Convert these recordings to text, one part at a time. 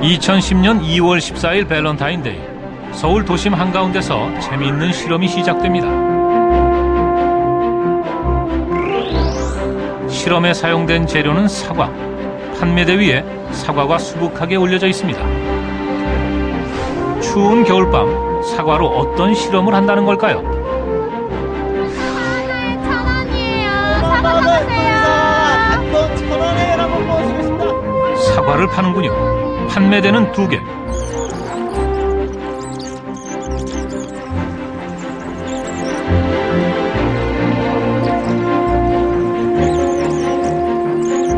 2010년 2월 14일 밸런타인데이 서울 도심 한가운데서 재미있는 실험이 시작됩니다. 실험에 사용된 재료는 사과. 판매대 위에 사과가 수북하게 올려져 있습니다. 추운 겨울밤 사과로 어떤 실험을 한다는 걸까요? 천 원이에요. 사과 사세요. 한돈 천 원에 한번 모시겠습니다. 사과를 파는군요. 판매대는 두 개.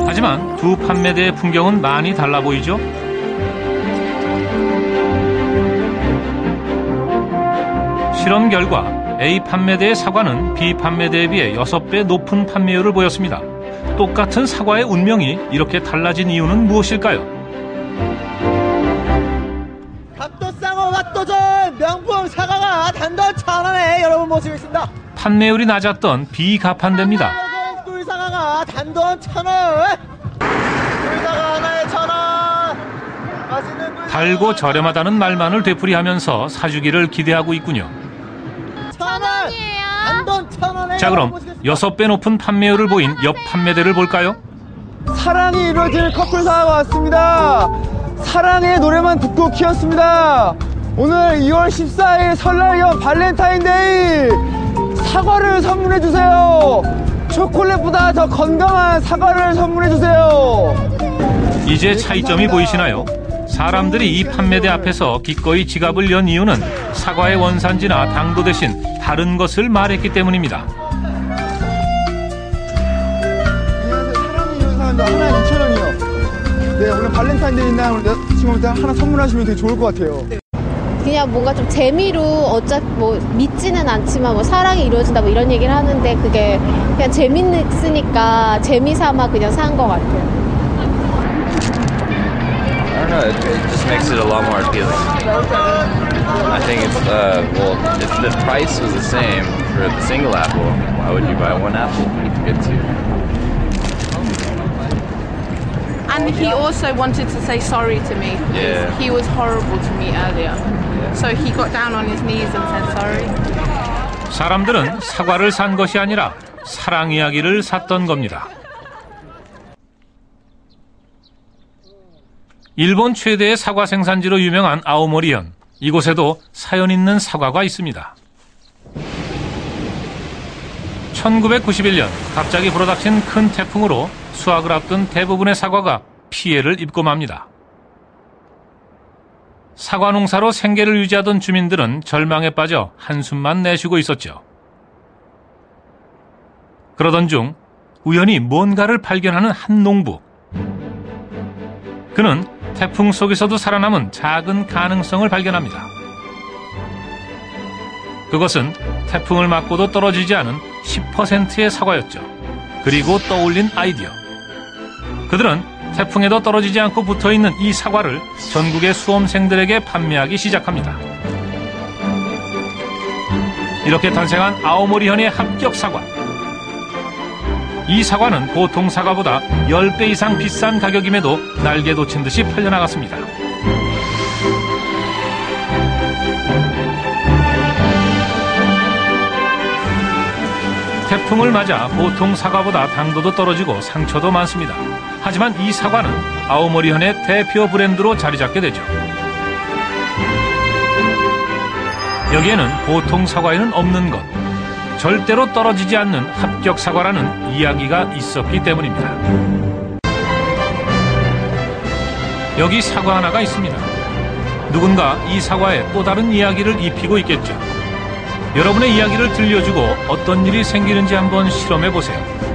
하지만 두 판매대의 풍경은 많이 달라 보이죠? 실험 결과 A 판매대의 사과는 B 판매대에 비해 6배 높은 판매율을 보였습니다. 똑같은 사과의 운명이 이렇게 달라진 이유는 무엇일까요? 원에 여러분 모시겠습니다. 판매율이 낮았던 B 가판대입니다. 먹은 꿀사과가 단돈 천 원. 꿀사과 하나에 천 원. 맛있는 꿀. 달고 저렴하다는 말만을 되풀이하면서 사주기를 기대하고 있군요. 천 원. 원이에요. 단돈 천 원에. 자 그럼 여섯 배 높은 판매율을 보인 옆 판매대를 볼까요? 사랑이 이루어질 커플 사과가 왔습니다. 사랑의 노래만 듣고 키웠습니다. 오늘 2월 14일 설날 겸 발렌타인데이 사과를 선물해 주세요. 초콜릿보다 더 건강한 사과를 선물해 주세요. 이제 차이점이 보이시나요? 사람들이 이 판매대 앞에서 기꺼이 지갑을 연 이유는 사과의 원산지나 당도 대신 다른 것을 말했기 때문입니다. 하나 2천 원이요. 네, 오늘 발렌타인데이 날 오늘 여자친구한테 하나 선물하시면 되게 좋을 것 같아요. 그냥 뭔가 좀 재미로 어차피 뭐 믿지는 않지만 뭐 사랑이 이루어진다 뭐 이런 얘기를 하는데 그게 그냥 재밌으니까 재미삼아 그냥 산 것 같아요. I don't know. It, it just makes it a lot more appealing. I think it's uh, well, if the price was the same for the single apple, why would you buy one apple you get two? And he also wanted to say sorry to me. Yeah. He was horrible to me earlier. So he got down on his knees and said sorry. 사람들은 사과를 산 것이 아니라 사랑 이야기를 샀던 겁니다. 일본 최대의 사과 생산지로 유명한 아오모리현. 이곳에도 사연 있는 사과가 있습니다. 1991년 갑자기 불어닥친 큰 태풍으로 수확을 앞둔 대부분의 사과가 피해를 입고 맙니다. 사과 농사로 생계를 유지하던 주민들은 절망에 빠져 한숨만 내쉬고 있었죠. 그러던 중 우연히 뭔가를 발견하는 한 농부. 그는 태풍 속에서도 살아남은 작은 가능성을 발견합니다. 그것은 태풍을 맞고도 떨어지지 않은 10%의 사과였죠. 그리고 떠올린 아이디어. 그들은 태풍에도 떨어지지 않고 붙어 있는 이 사과를 전국의 수험생들에게 판매하기 시작합니다. 이렇게 탄생한 아오모리현의 합격 사과. 이 사과는 보통 사과보다 10배 이상 비싼 가격임에도 날개 돋친 듯이 팔려나갔습니다. 태풍을 맞아 보통 사과보다 당도도 떨어지고 상처도 많습니다. 하지만 이 사과는 아오모리현의 대표 브랜드로 자리 잡게 되죠. 여기에는 보통 사과에는 없는 것, 절대로 떨어지지 않는 합격 사과라는 이야기가 있었기 때문입니다. 여기 사과 하나가 있습니다. 누군가 이 사과에 또 다른 이야기를 입히고 있겠죠. 여러분의 이야기를 들려주고 어떤 일이 생기는지 한번 실험해 보세요.